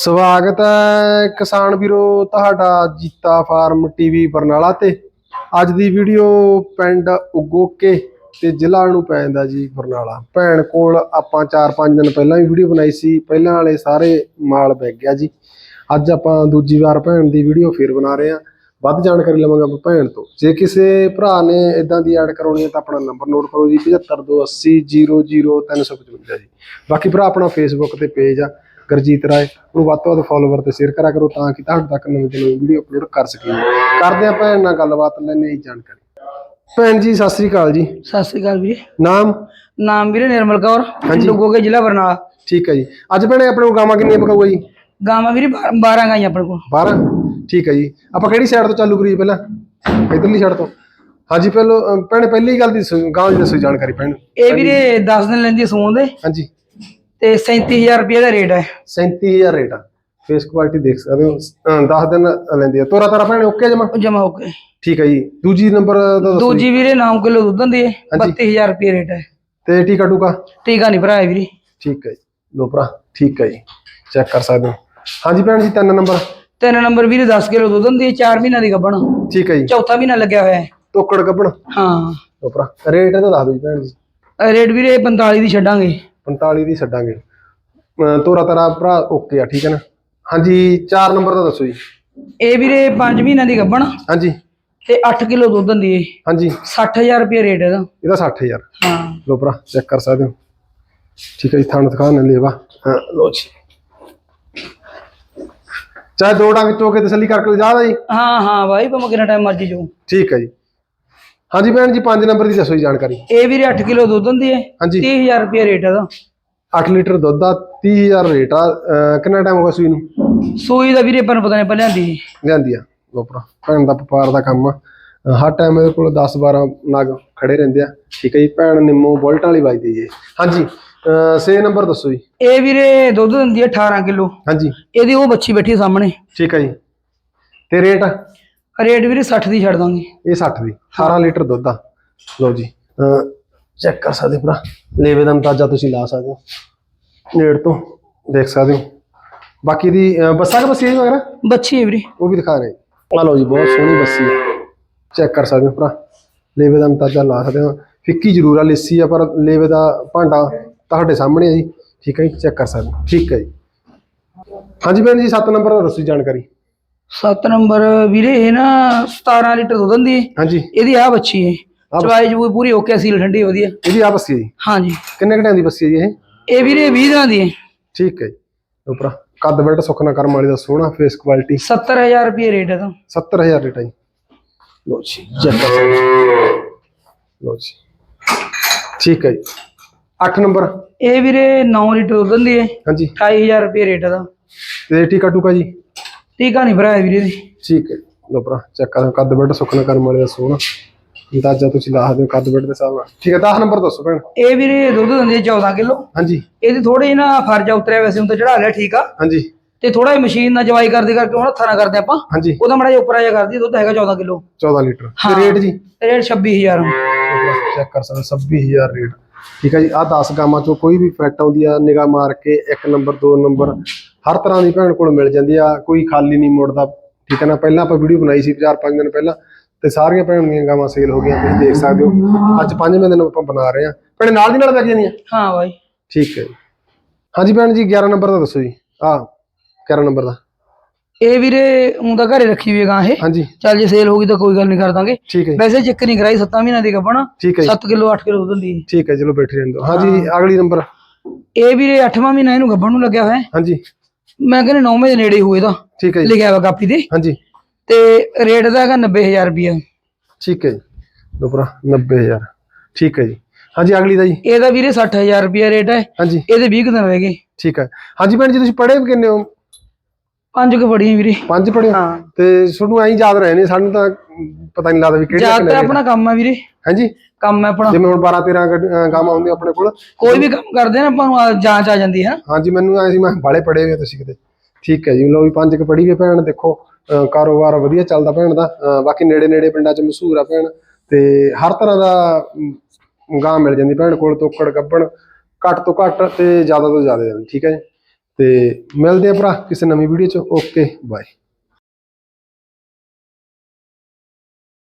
ਸਵਾਗਤ ਹੈ ਕਿਸਾਨ ਵੀਰੋ, ਤੁਹਾਡਾ ਜੀਤਾ ਫਾਰਮ ਟੀਵੀ ਬਰਨਾਲਾ ਤੇ। ਅੱਜ ਦੀ ਵੀਡੀਓ ਪਿੰਡ ਉਗੋਕੇ ਤੇ ਜ਼ਿਲ੍ਹਾ ਨੂੰ ਪੈ ਜਾਂਦਾ ਜੀ ਬਰਨਾਲਾ। ਭੈਣ ਕੋਲ ਆਪਾਂ 4-5 ਦਿਨ ਪਹਿਲਾਂ ਵੀ ਵੀਡੀਓ ਬਣਾਈ ਸੀ, ਪਹਿਲਾਂ ਵਾਲੇ ਸਾਰੇ ਮਾਲ ਵਿਕ ਗਿਆ ਜੀ। ਅੱਜ ਆਪਾਂ ਦੂਜੀ ਵਾਰ ਭੈਣ ਦੀ ਵੀਡੀਓ ਫੇਰ ਬਣਾ ਰਹੇ ਹਾਂ। ਵੱਧ ਜਾਣਕਾਰੀ ਲਵਾਂਗੇ ਆਪਾਂ ਭੈਣ ਤੋਂ। ਜੇ ਕਿਸੇ ਭਰਾ ਨੇ ਇਦਾਂ ਦੀ ਐਡ ਕਰਾਉਣੀ ਹੈ ਤਾਂ ਆਪਣਾ ਨੰਬਰ ਨੋਟ ਕਰੋ ਜੀ 7528000355 ਜੀ। ਬਾਕੀ ਭਰਾ ਆਪਣਾ ਫੇਸਬੁੱਕ ਤੇ ਪੇਜ ਆ। ਗੁਰਜੀਤ ਰਾਏ ਨੂੰ ਵੱਧ ਤੋਂ ਵੱਧ ਫਾਲੋਵਰ ਤੇ ਸ਼ੇਅਰ ਕਰਿਆ ਕਰੋ ਤਾਂ ਕਿ ਤੁਹਾਡੇ ਤੱਕ ਨਵੀਂ ਤੋਂ ਨਵੀਂ ਵੀਡੀਓ ਅਪਲੋਡ ਕਰ ਸਕੀਏ। ਕਰਦੇ ਆ ਭੈਣ ਨਾਲ ਗੱਲਬਾਤ ਲੈਣੇ ਜੀ ਜਾਣਕਾਰੀ। ਭੈਣ ਜੀ ਸਤਿ ਸ੍ਰੀ ਅਕਾਲ ਜੀ। ਸਤਿ ਸ੍ਰੀ ਅਕਾਲ ਵੀਰੇ। ਨਾਮ? ਨਾਮ ਵੀਰੇ ਨਿਰਮਲ ਕੌਰ ਹਾਂਜੀ। ਡੁੱਗੋਗੇ ਜ਼ਿਲ੍ਹਾ ਬਰਨਾਲਾ। ਠੀਕ ਹੈ ਜੀ। ਅੱਜ ਭੈਣੇ ਆਪਣੇ ਕੋਲ ਗਾਵਾਂ ਕਿੰਨੀਆਂ ਪਕਾਊਗਾ ਜੀ? ਗਾਵਾਂ ਵੀਰੇ 12 ਗਾਈਆਂ ਆਪਣੇ ਕੋਲ। 12 ਠੀਕ ਹੈ ਜੀ। ਆਪਾਂ ਕਿਹੜੀ ਸਾਈਡ ਤੋਂ ਚਾਲੂ ਕਰੀਏ ਪਹਿਲਾਂ? ਇਧਰਲੀ ਸਾਈਡ ਤੋਂ। ਹਾਂਜੀ ਪਹਿਲੋ ਭੈਣੇ ਪਹਿਲੀ ਗੱਲ ਦੀ ਗਾਂ ਦੀ ਦੱਸੋ ਜਾਣਕਾਰੀ ਭੈਣ ਇਹ ਵੀਰੇ 10 ਦਿਨ ਲੈਂਦੀ ਸੂਣ ਦੇ। ਹਾਂਜੀ। ਤੇ 37000 ਰੁਪਏ ਦਾ ਰੇਟ ਹੈ। 37000 ਰੇਟ ਆ। ਫੇਸ ਕੁਆਲਿਟੀ ਦੇਖ ਸਕਦੇ ਹੋ। 10 ਦਿਨ ਲੈਂਦੀ ਆ। ਤੋਰਾ ਤਾਰਾ ਭੈਣੇ ਓਕੇ ਜਮਾ ਜਮਾ ਹੋ ਕੇ ਠੀਕ ਹੈ ਜੀ। ਦੂਜੀ ਨੰਬਰ ਦਾ ਦੱਸੋ ਜੀ। ਦੂਜੀ ਵੀਰੇ 9 ਕਿਲੋ ਦੁੱਧ ਦਿੰਦੀ ਹੈ। ਹਾਂਜੀ। 32000 ਰੁਪਏ ਰੇਟ ਹੈ। ਤੇ ਟੀਕਾ ਟੂਕਾ? ਟੀਕਾ ਨਹੀਂ ਭਰਾਇਆ ਵੀਰੇ। ਠੀਕ ਹੈ ਜੀ। ਲੋ ਭਰਾ ਠੀਕ ਹੈ ਜੀ। ਚੈੱਕ ਕਰ ਸਕਦੇ ਹੋ। ਹਾਂਜੀ ਭੈਣ ਜੀ ਤਿੰਨ ਨੰਬਰ ਤਿੰਨ ਨੰਬਰ ਵੀਰੇ 10 ਕਿਲੋ ਦੁੱਧ ਦਿੰਦੀ ਹੈ 4 ਮਹੀਨਾ ਦੀ ਗੱਭਣ। ਠੀਕ ਹੈ ਜੀ। ਚੌਥਾ ਮਹੀਨਾ ਲੱਗਿਆ ਹੋਇਆ ਹੈ। ਤੋਕੜ ਕੱਪਣ ਹਾਂ। ਲੋ ਭਰਾ ਰੇਟ ਇਹਦਾ ਦੱਸ ਦਿਓ ਜੀ ਭੈਣ ਜੀ। ਰੇਟ ਵੀਰੇ 45 ਦੀ ਛੱਡਾਂਗੇ। 45 ਦੀ ਛੱਡਾਂਗੇ। ਤੋਰਾ ਤਾਰਾ ਭਰਾ ਓਕੇ ਆ ਠੀਕ ਹੈ ਨਾ? ਹਾਂਜੀ 4 ਨੰਬਰ ਦਾ ਦੱਸੋ ਜੀ। ਇਹ ਵੀਰੇ 5 ਮਹੀਨਾ ਦੀ ਗੱਭਣ। ਹਾਂਜੀ। ਤੇ 8 ਕਿਲੋ ਦੁੱਧ ਦਿੰਦੀ ਹੈ ਹਾਂਜੀ। 60000 ਰੁਪਏ ਰੇਟ ਇਹਦਾ। ਇਹਦਾ 60000 ਹਾਂ। ਲੋ ਭਰਾ ਚੈੱਕ ਕਰ ਸਕਦੇ ਹੋ। ਠੀਕ ਹੈ ਜੀ ਥਣ ਦਿਖਾ ਨਾ ਲੇਵਾ। ਹਾਂ ਲੋ ਜੀ। ਚਾਹੇ ਦੋ ਡੰਗ ਚੋ ਕੇ ਤਸੱਲੀ ਕਰਕੇ ਲਿਜਾ ਜੀ। ਹਾਂ ਹਾਂ ਬਾਈ ਭਾਵੇਂ ਕਿੰਨਾ ਟਾਈਮ ਮਰਜ਼ੀ ਜੋ ਠੀਕ ਹੈ ਜੀ। ਹਾਂਜੀ ਭੈਣ ਜੀ 5 ਨੰਬਰ ਦੀ ਦੱਸੋ ਜੀ ਜਾਣਕਾਰੀ। ਇਹ ਵੀਰੇ 8 ਕਿਲੋ ਦੁੱਧ ਦਿੰਦੀ ਹੈ ਹਾਂਜੀ। 30000 ਰੁਪਏ ਰੇਟ ਇਹਦਾ। 8 ਲੀਟਰ ਦੁੱਧ ਦਾ 30000 ਰੇਟ ਆ ਅਹ ਕਿੰਨਾ ਟਾਈਮ ਹੋ ਗਿਆ ਸੂਈ ਨੂੰ? ਸੂਈ ਦਾ ਵੀਰੇ ਨੂੰ ਪਤਾ ਨਹੀਂ ਪਹਿਲਾਂ ਦੀ ਲਿਆਂਦੀ ਆ। ਲੋ ਭਰਾ ਭੈਣ ਦਾ ਵਪਾਰ ਦਾ ਕੰਮ ਆ। ਅਹ ਹਰ ਟਾਈਮ ਇਹਦੇ ਕੋਲ 10 12 ਨਗ ਖੜੇ ਰਹਿੰਦੇ ਆ। ਠੀਕ ਹੈ ਜੀ ਭੈਣ ਨਿੰਮੋ ਬੁਲਟ ਵਾਲੀ ਵੱਜਦੀ ਜੀ। ਹਾਂਜੀ 6 ਨੰਬਰ ਦੱਸੋ ਜੀ। ਇਹ ਵੀਰੇ ਦੁੱਧ ਦਿੰਦੀ ਹੈ 18 ਕਿਲੋ। ਹਾਂਜੀ। ਇਹਦੀ ਉਹ ਬੱਚੀ ਬੈਠੀ ਸਾਹਮਣੇ। ਠੀਕ ਹੈ ਜੀ। ਤੇ ਰੇਟ? ਰੇਟ ਵੀਰੇ 60 ਦੀ ਛੱਡ ਦਾਂਗੇ। ਇਹ 60 ਦੀ 18 ਲੀਟਰ ਦੁੱਧ ਆ। ਲਓ ਜੀ ਚੈੱਕ ਕਰ ਸਕਦੇ ਭਰਾ ਲੇਵੇ ਦਾ ਅੰਦਾਜ਼ਾ ਤੁਸੀਂ ਲਾ ਸਕਦੇ ਹੋ। ਨੇੜ ਤੋਂ ਦੇਖ ਸਕਦੇ ਹੋ। ਬਾਕੀ ਦੀ ਬੱਸਾਂ ਕਿ ਬੱਸੀ ਵਗੈਰਾ? ਬੱਚੀ ਹੈ ਵੀਰੇ। ਉਹ ਵੀ ਦਿਖਾ ਰਹੇ। ਆ ਲਓ ਜੀ ਬਹੁਤ ਸੋਹਣੀ ਬੱਸੀ ਹੈ ਚੈੱਕ ਕਰ ਸਕਦੇ ਹੋ ਭਰਾ ਲੇਵੇ ਦਾ ਅੰਦਾਜ਼ਾ ਲਾ ਸਕਦੇ ਹੋ। ਫਿੱਕੀ ਜ਼ਰੂਰ ਆ ਲਿੱਸੀ ਆ ਪਰ ਲੇਵੇ ਦਾ ਭਾਂਡਾ ਤੁਹਾਡੇ ਸਾਹਮਣੇ ਹੈ ਜੀ। ਠੀਕ ਹੈ ਜੀ ਚੈੱਕ ਕਰ ਸਕਦੇ ਹੋ। ਠੀਕ ਹੈ ਜੀ। ਹਾਂਜੀ ਭੈਣ ਜੀ 7 ਨੰਬਰ ਦਾ ਦੱਸੋ ਜਾਣਕਾਰੀ। 7 ਨੰਬਰ ਵੀਰੇ ਇਹ ਨਾ 17 ਲੀਟਰ ਦੁੱਧ ਦਿੰਦੀ ਹੈ। ਹਾਂਜੀ। ਇਹਦੀ ਆ ਬੱਚੀ ਹੈ। ਚਵਾਈ ਜਬੂਈ ਪੂਰੀ ਓਕੇ ਸੀਲ ਠੰਡੀ ਵਧੀਆ। ਇਹਦੀ ਆ ਬੱਸੀ ਹੈ ਜੀ? ਹਾਂਜੀ। ਕਿੰਨੇ ਘੰਟਿਆਂ ਦੀ ਬੱਸੀ ਹੈ ਜੀ ਇਹ? ਇਹ ਵੀਰੇ 20 ਦਿਨਾਂ ਦੀ ਹੈ। ਠੀਕ ਹੈ ਜੀ। ਉਪਰ ਕੱਦ ਬੈਲਟ ਸੁੱਖਣਾ ਕਰਮ ਵਾਲੀ ਦਾ ਸੋਹਣਾ ਫੇਸ ਕੁਆਲਿਟੀ 70000 ਰੁਪਏ ਰੇਟ ਇਹਦਾ 70000 ਰੇਟ ਹੈ ਜੀ। ਲੋ ਜੀ ਹੋ। ਲਓ ਜੀ। ਠੀਕ ਹੈ ਜੀ। 8 ਨੰਬਰ। ਇਹ ਵੀਰੇ 9 ਲੀਟਰ ਦੁੱਧ ਦਿੰਦੀ ਹੈ। ਹਾਂਜੀ। 28000 ਰੁਪਏ ਰੇਟ ਇਹਦਾ ਤੇ। ਟੀਕਾ ਟੂਕਾ ਜੀ। ਟੀਕਾ ਨਹੀਂ ਭਰਾਇਆ ਵੀਰੇ ਦੀ ਠੀਕ ਹੈ। ਲੋ ਭਰਾ ਚੈੱਕ ਕਰ ਕੱਦ ਬੈਲਟ ਸੁੱਖਣਾ ਕਰਮ ਵਾਲੀ ਦਾ ਸੋਹਣਾ। ਅੰਦਾਜ਼ਾ ਤੁਸੀਂ ਲਾ ਹੋ ਕੱਦ ਬੈਲਟ ਦੇ ਹਿਸਾਬ ਨਾਲ। ਠੀਕ ਹੈ 10 ਨੰਬਰ ਦੱਸੋ ਭੈਣ। ਇਹ ਵੀਰੇ ਦੁੱਧ ਦਿੰਦੀ ਹੈ 14 ਕਿਲੋ। ਹਾਂਜੀ। ਇਹਦੀ ਥੋੜੀ ਜਿਹੀ ਨਾ ਫਰਜਾ ਉਤਰਿਆ ਵੈਸੇ ਹੁਣ ਤਾਂ ਚੜਾ ਲਿਆ ਠੀਕ ਆ। ਹਾਂਜੀ। ਤੇ ਥੋੜਾ ਜਿਹਾ ਮਸ਼ੀਨ ਨਾਲ ਜਵਾਈ ਕਰਦੇ ਕਰਕੇ ਹੁਣ ਹੱਥਾਂ ਨਾਲ ਕਰਦੇ ਆਪਾਂ। ਹਾਂਜੀ। ਉਹਦਾ ਮੜਾ ਜਿਹਾ ਉੱਪਰ ਆ ਜਾ ਕਰਦੀ ਦੁੱਧ ਹੈਗਾ 14 ਕਿਲੋ। 14 ਲੀਟਰ। ਤੇ ਰੇਟ ਜੀ? ਰੇਟ 26000 ਚੈੱਕ ਕਰ ਸਕਦੇ 26000 ਰੇਟ ਠੀਕ ਹੈ ਜੀ ਆ 10 ਗਾਮਾਂ ਚੋਂ ਕੋਈ ਵੀ ਫੈਟ ਆਉਂਦੀ ਆ ਨਿਗਾਹ ਮਾਰ ਕੇ ਇੱਕ ਨੰਬਰ ਦੋ ਨੰਬਰ ਹਰ ਤਰ੍ਹਾਂ ਦੀ ਭੈਣ ਕੋਲ ਮਿਲ ਜਾਂਦੀ ਆ ਕੋਈ ਖਾਲੀ ਨਹੀਂ ਮੁੜਦਾ। ਠੀਕ ਹੈ ਨਾ ਪਹਿਲਾਂ ਆਪਾਂ ਵੀਡੀਓ ਬਣਾਈ ਸੀ 4-5 ਦਿਨ ਪਹਿਲਾਂ ਤੇ ਸਾਰੀਆਂ ਭੈਣ ਦੀਆਂ ਗਾਵਾਂ ਸੇਲ ਹੋ ਗਈਆਂ ਤੁਸੀਂ ਦੇਖ ਸਕਦੇ ਹੋ। ਅੱਜ ਪੰਜਵੇਂ ਦਿਨ ਆਪਾਂ ਬਣਾ ਰਹੇ ਆ ਭੈਣੇ ਨਾਲ ਦੀ ਨਾਲ ਲੱਗ ਜਾਂਦੀਆਂ ਹਾਂ ਬਾਈ। ਠੀਕ ਹੈ ਜੀ। ਹਾਂਜੀ ਭੈਣ ਜੀ 11 ਨੰਬਰ ਦਾ ਦੱਸੋ ਜੀ। ਆ 11 ਨੰਬਰ ਦਾ। ਇਹ ਵੀਰੇ ਉਹ ਤਾਂ ਘਰੇ ਰੱਖੀ ਹੋਈ ਹੈ ਗਾਂ ਇਹ। ਹਾਂਜੀ। ਚੱਲ ਜੇ ਸੇਲ ਹੋਗੀ ਤਾਂ ਕੋਈ ਗੱਲ ਨਹੀਂ ਕਰ ਦਾਂਗੇ। ਹੈ ਵੈਸੇ ਚੈੱਕ ਨਹੀਂ ਕਰਾਈ 7 ਮਹੀਨਿਆਂ ਦੀ ਗੱਭਣ। ਠੀਕ ਹੈ ਜੀ। 7 ਕਿਲੋ 8 ਕਿਲੋ ਦੁੱਧ ਹੈ। ਠੀਕ ਹੈ ਚਲੋ ਬੈਠੇ ਰਹਿਣ ਦਿਓ। ਹਾਂਜੀ ਅਗਲੀ ਨੰਬਰ ਇਹ ਵੀਰੇ 8ਵਾਂ ਮਹੀਨਾ ਇਹਨੂੰ ਗੱਭਣ ਨੂੰ ਲੱਗਿਆ ਹੋਇਆ ਹੈ। ਹਾਂਜੀ। ਮੈਂ ਕਹਿੰਦਾ 9ਵੇਂ ਦੇ ਨੇੜੇ ਹੋਏ ਦਾ ਠੀਕ ਹੈ ਜੀ। ਲਿਖਿਆ ਹੋਇਆ ਕਾਪੀ ਤੇ। ਹਾਂਜੀ। ਤੇ ਰੇਟ ਦਾ ਹੈਗਾ 90000 ਰੁਪਏ ਠੀਕ ਹੈ ਜੀ। ਭਰਾ 90000 ਠੀਕ ਹੈ ਜੀ। ਹਾਂਜੀ ਅਗਲੀ ਦਾ ਜੀ। ਇਹਦਾ ਵੀਰੇ 60000 ਰੁਪਏ ਰੇਟ ਹੈ। ਹਾਂਜੀ। ਇਹਦੇ 20 ਕੁ ਦਿਨ ਰਹਿ ਗਏ। ਠੀਕ ਹੈ। ਹਾਂਜੀ ਭੈਣ ਜੀ ਤੁਸੀਂ ਪੜ੍ਹੇ ਵੀ ਕਿੰਨੇ ਹੋ? ਪੰਜ ਕੁ ਬੜੀਆਂ ਵੀਰੇ। ਪੰਜ ਪੜ੍ਹੇ ਹੋ? ਹਾਂ। ਤੇ ਤੁਹਾਨੂੰ ਐਂ ਯਾਦ ਰਹੇ ਨੇ ਸਾਨੂੰ ਤਾਂ ਪਤਾ ਨਹੀਂ ਲੱਗਦਾ ਵੀ ਕਿਹੜੀ ਜ਼ਿਆਦਾਤਰ ਆਪਣਾ ਕੰਮ ਹੈ ਵੀਰੇ। ਹਾਂਜੀ। ਕੰਮ ਹੈ ਆਪਣਾ। ਜਿਵੇਂ ਹੁਣ 12 13 ਗਾਵਾਂ ਹੁੰਦੀਆਂ ਆਪਣੇ ਕੋਲ। ਕੋਈ ਵੀ ਕੰਮ ਕਰਦੇ ਆ ਨਾ ਆਪਾਂ ਨੂੰ ਆ ਜਾਂਚ ਆ ਜਾਂਦੀ ਹੈ। ਹਾਂਜੀ ਮੈਨੂੰ ਐਂ ਸੀ ਮੈਂ ਬਾਲੇ ਪੜ੍ਹੇ ਹੋਏ ਆ ਤੁਸੀਂ ਕਿਤੇ। ਠੀਕ ਹੈ ਜੀ ਲੋ ਵੀ ਪੰਜ ਕ ਪੜ੍ਹੀ ਵੀ ਭੈਣ ਦੇਖੋ ਅਹ ਕਾਰੋਬਾਰ ਵਧੀਆ ਚੱਲਦਾ ਭੈਣ ਦਾ। ਅਹ ਬਾਕੀ ਨੇੜੇ ਨੇੜੇ ਪਿੰਡਾਂ 'ਚ ਮਸ਼ਹੂਰ ਆ ਭੈਣ। ਤੇ ਹਰ ਤਰ੍ਹਾਂ ਦਾ ਅਮ, ਗਾਂ ਮਿਲ ਜਾਂਦੀ ਭੈਣ ਕੋਲ ਤੋਕੜ ਗੱਬਣ ਘੱਟ ਤੋਂ ਘੱਟ ਤੇ ਜ਼ਿਆਦਾ ਤੋਂ ਜ਼ਿਆਦਾ। ਠੀਕ ਹੈ ਜੀ। ਤੇ ਮਿਲਦੇ ਆ ਭਰਾ ਕਿਸੇ ਨਵੀਂ ਵੀਡੀਓ ਚ। Okay bye